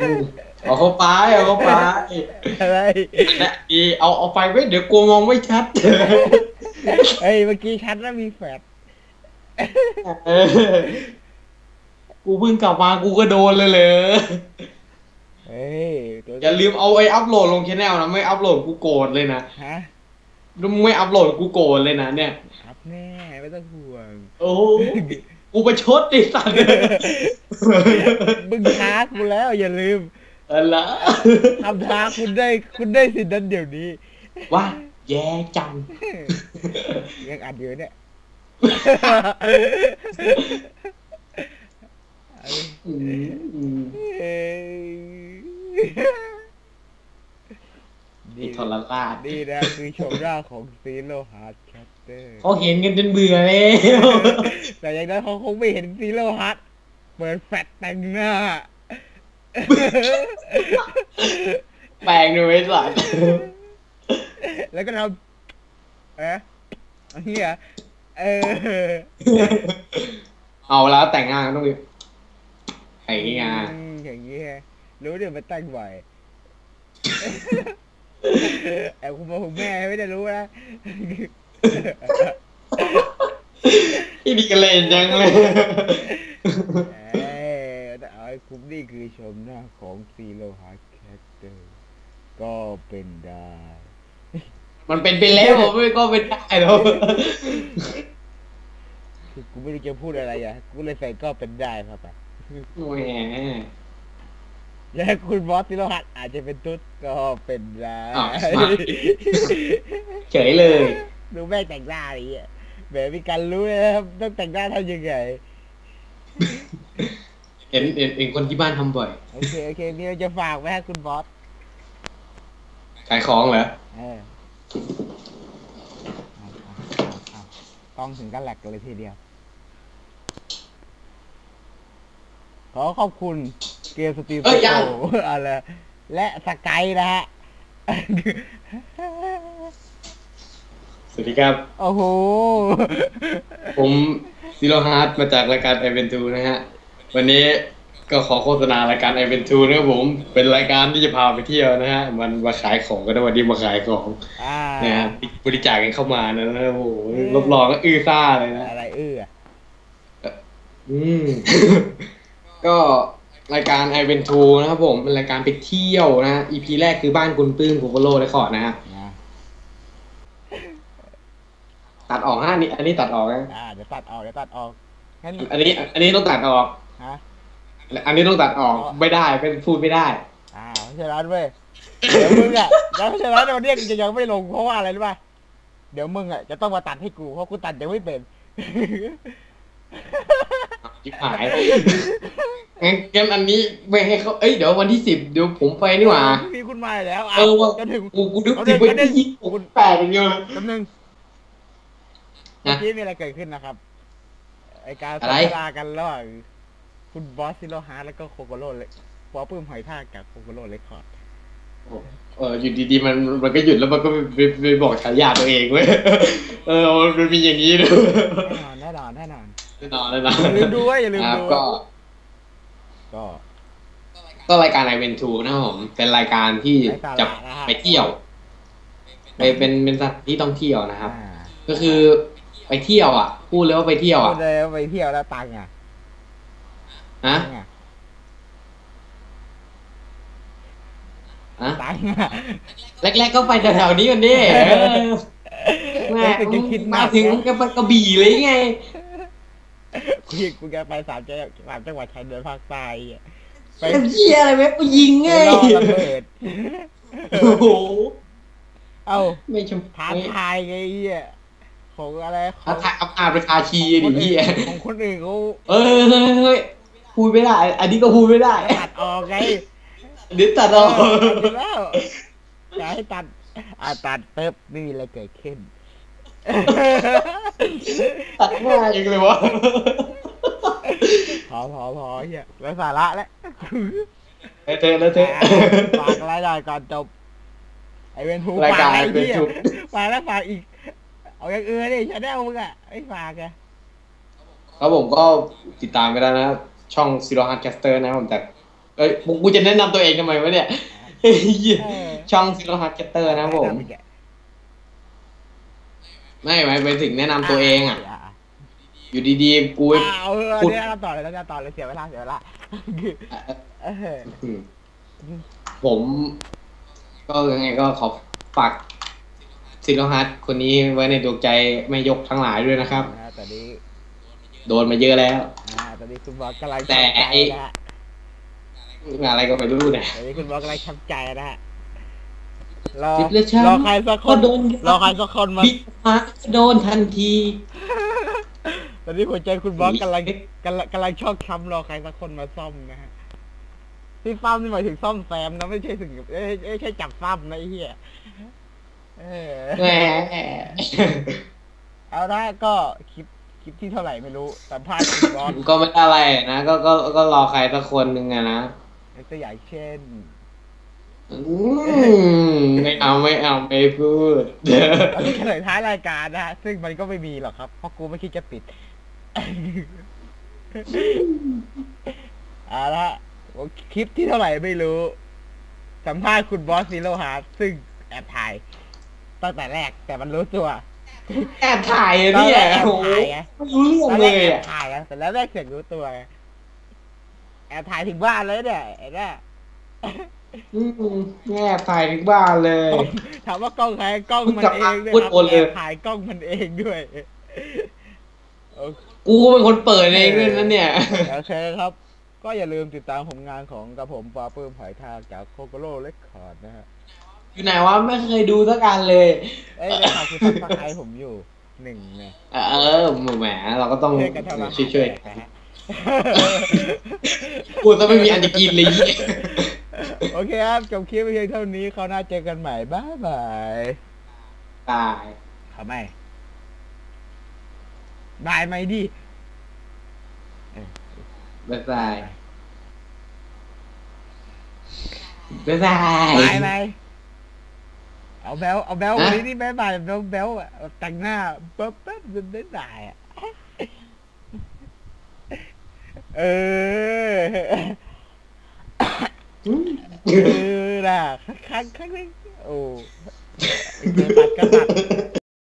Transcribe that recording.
อืมเอาเข้าไปเอาเข้าไปอะไรนะอีเอาเอาไปไว้เดี๋ยวกลัวมองไม่ชัดเฮ้ยเมื่อกี้ชัดแล้วมีแฟดเออกูเพิ่งกลับมากูก็โดนเลยเลยเฮ้ยตัวอย่าลืมเอาไอ้อัพโหลดลงชแนลนะไม่อัพโหลดกูโกรธเลยนะฮะถ้ามึงไม่อัพโหลดกูโกรธเลยนะเนี่ยครับแน่ไม่ต้องห่วง โอ้ กูไปชดดิสัตว์มึงท้ากูแล้วอย่าลืมอะไรทำท้าคุณได้คุณได้สิทธิ์นั้นเดี๋ยวนี้ ว่า แย่จังยังอัดอยู่เนี่ยอืมอืมเอ้ย นี่ทรราชนี่นะคือชมหน้าของซีโร่ฮาร์ดแคปเตอร์เขาเห็นกันจนเบื่อแล้วแต่อย่างนั้นเขาคงไม่เห็นซีโร่ฮาร์ดเปิดแฟลชแต่งหน้าแปลงเลยไอ้สัตว์แล้วก็ทำเอ๊ะเฮียเออ เอาแล้วแต่งงานก็ต้องมีไอ้งานอืมอย่างเงี้ยรู้เดี๋ยวมาแต่งบ่อย แอบคุณพ่อคุณแม่ไม่ได้รู้นะที่ดีกันเลยจังเลยเอ้ยแต่เอาให้คุ้มนี่คือชมหน้าของซีโร่ฮาร์ดแคทเตอร์ก็เป็นได้ มันเป็นไปแล้วผมไม่ก็เป็นได้แล้วคือกูไม่รู้จะพูดอะไรอะ กูเลยใส่ก็เป็นได้ครับไปแหม และคุณบอสซีโร่ฮาร์ดอาจจะเป็นตุ๊ดก็เป็นได้อ้าวมา เฉยเลย ดูแม่งแต่งหน้าอะไรเงี้ยแบบมีการรู้เลยนะครับต้องแต่งหน้าทำยังไง เห็นเห็นเห็นคนที่บ้านทำบ่อย โอเค โอเคมีอะไรจะฝากไหมฮะคุณบอสขายของเหรอ เออเอาเอาเอาเอาต้องถึงกันแหลกกันเลยทีเดียว ขอขอบคุณ เกมสตรีมเอ้ยยัง โอ้อะไรและสกายนะฮะ สวัสดีครับ โอ้โห ผมซิโรฮาร์ดมาจากรายการไอเวนทูนะฮะ วันนี้ก็ขอโฆษณารายการไอเวนทูนะครับผม เป็นรายการที่จะพาไปเที่ยวนะฮะ มันมาขายของก็ได้วันนี้มาขายของอ่านะฮะบริจาคกันเข้ามานะโอ้โหรับรองก็อื้อซ่าเลยนะ อะไรเอื้อ อืม ก็ รายการไอเวนทูนะครับผมเป็นรายการไปเที่ยวนะ EP แรกคือบ้านคุณปื้มกุโกโลได้ขอร์ดนะฮะนะตัดออกฮะอันนี้ อันนี้ตัดออกนะอ่าเดี๋ยวตัดออกเดี๋ยวตัดออกงั้นอันนี้ อันนี้ต้องตัดออกฮะอันนี้ต้องตัดออกอ๋อไม่ได้เป็นพูดไม่ได้ อ่าเพราะฉะนั้นเว้ยเดี๋ยวมึงอะแล้วเพราะฉะนั้นวันนี้กูจะยังไม่ลงเพราะว่าอะไรรู้ป่ะเดี๋ยวมึงอะจะต้องมาตัดให้กูเพราะกูตัดยังไม่เป็นชิบหาย งั้นงั้นอันนี้ไม่ให้เขาเอ้ยเดี๋ยววันที่สิบเดี๋ยวผมไปนี่หว่ามีคุณมาแล้วเออว่าจะถึงกูกูนึกเอาถึงเดี๋ยววันที่ยี่สิบหกแปดอย่างเดียวเลยแป๊บนึงนะเมื่อกี้มีอะไรเกิดขึ้นนะครับ ไอการอะไรสัญญากันระหว่างคุณบอสซิโลฮาร์ดแล้วก็โคโกโร่เลยปอปื้มหอยทากกับโคโกโร่เลยคอร์ดเอออยู่ดีๆมันมันก็หยุดแล้วมันก็ไปไปไปบอกฉายาตัวเองเว้ยเออมันมีอย่างนี้ด้วยแน่นอนแน่นอนแน่นอนแน่นอนแน่นอนอย่าลืมดูไว้อย่าลืมครับดู ก็ ก็ ก็รายการไอเวนทูนะครับผม เป็นรายการที่จะไปเที่ยว ไปเป็นเป็นสถานที่ท่องเที่ยวนะครับอ่าก็คือไปเที่ยวอะพูดเลยว่าไปเที่ยวพูอะดเลยว่าไปเที่ยวแล้วตังค์อะฮะตังค์อะฮะตังค์อะแรกๆก็ไปแถวๆนี้กันดิเออแม่รู้สึกจะคิดมาากถึงก็ไปกระบี่เลยไง กูกูแกไปสามจังหวัดสามจังหวัดชายแดนภาคใต้อะไปไอ้เหี้ยอะไรแม่กูยิงไงไปรอระเบิด โอ้โห เอ้าไม่ชมท้าทายไงไอ้เหี้ยของอะไรขอท้างทายอัพอาร์ไปคาชีดิเหี้ยของคนอื่นเขาเอ้ยเฮ้ยเฮ้ยพูดไม่ได้ อันนี้ก็พูดไม่ได้ตัดออกไง เดี๋ยวตัดออกตัดอยู่แล้วอยากให้ตัดอ่าตัดปุ๊บไม่มีอะไรเกิดขึ้น ตัดง่ายจังเลยวะพอพอพอเฮียไร้สาระแล้วแล้วเธอแล้วเธอฝากรายได้ก่อนจบ ไอเวนทูรายการฝไอ้ไอ้เวนเหี้ยทูฝากแล้วฝากอีก เอาอย่างอื่นดิชาแนลมึงอะไอ้ฝากอะครับผมก็ติดตามกันได้นะครับช่องซีโรฮาร์ดแคสเตอร์นะครับผมจากเอ้ยกูจะแนะนำตัวเองทำไมวะเนี่ยเหี้ยเออช่องซีโรฮาร์ดแคสเตอร์นะครับผม แนะนำอีกอะไม่ไม่ไปถึงแนะนำตัวเองอะ อยู่ดีๆ กูอ่าเอาเอาพูดเนี่ยต่อเลยแล้วต่อเลยเสียเวลาเสียเวลาเอออืมผม ก็ยังไงก็ขอฝากซีโรฮาร์ดคนนี้ไว้ในดวงใจไม่ยกทั้งหลายด้วยนะครับอ่าตอนนี้โดนมาเยอะแล้ว อ่าตอนนี้คุณบอสกำลังแต่ช้ำใจไอ้ นะฮะอะไรก็ไม่รู้เนี่ยตอนนี้คุณบอสกำลังช้ำใจนะฮะรอจิบเลยช้ำรอใครสักคก็นโดน รอใครสักคนมาพิษ มาก็โดนทันที ตอนนี้หัวใจคุณบอสกำลังกำลังกำลังชอกช้ำรอใครสักคนมาซ่อมนะฮะที่ซ่อมนี่หมายถึงซ่อมแซมนะไม่ใช่ถึงเอ้ยไม่ใช่จับซ่อมนะไอ้เหี้ยเออแหมเอาได้ก็คลิปคลิปที่เท่าไหร่ไม่รู้สัมภาษณ์คุณบอสก็ไม่ได้อะไรนะก็ก็ก็รอใครสักคนหนึ่งอะนะยกตัวอย่างเช่นอืม ไม่เอาไม่เอาไม่พูดอันนี้เฉลยท้ายรายการนะฮะซึ่งมันก็ไม่มีหรอกครับ เพราะกูไม่คิดจะปิดเอาละฮะคลิปที่เท่าไหร่ไม่รู้ สัมภาษณ์คุณบอสซีโร่ฮาร์ดซึ่งแอบถ่าย ตั้งแต่แรกแต่มันรู้ตัว แอบถ่ายอะเนี่ยโอ้โหไม่รู้เรื่องตอนเลแรกยแอบอะถ่ายอะแต่แล้วแรกเสียงรู้ตัวไงแอบถ่ายถึงบ้านเลยเนี่ยไอ้เนี่ย อืมแอบถ่ายถึงบ้านเลย ถามว่ากล้องใครกล้องมันเองด้วยพูดครับโอนเลยแอบถ่ายกล้องมันเองด้วยโอเค กูเป็นคนเปิดเองด้วยนะเนี่ย โอเคครับ ก็อย่าลืมติดตามผลงานของกระผมปอปื้มหอยทากจากโคโกโร่เรคคอร์ดนะฮะ อยู่ไหนวะไม่เคยดูสักการเลย เอ้ยได้ข่าวคือซับสไครต์ผมอยู่หนึ่งไงเออแหมเราก็ต้องช่วยกันทำอาหารช่วยแดกนะฮะ ๆกูจะไม่มีอันจะกินเลยยี่ โอเคครับ จบคลิปไปเพียงเท่านี้เขาวหน่าเจอกันใหม่ บ๊ายบายตายทำไมบายไหมดิบ๊ายบายบ๊ายบายบายไหมเอาแบลเอาแบลฮะวันนี้นี่บายบายแบลแบลอะแต่งหน้าปั๊บปั๊บจนได้ได้อะเออ อืม คือน่ะครั้งครั้งนึงโอ้เกิดตัดก็ตัด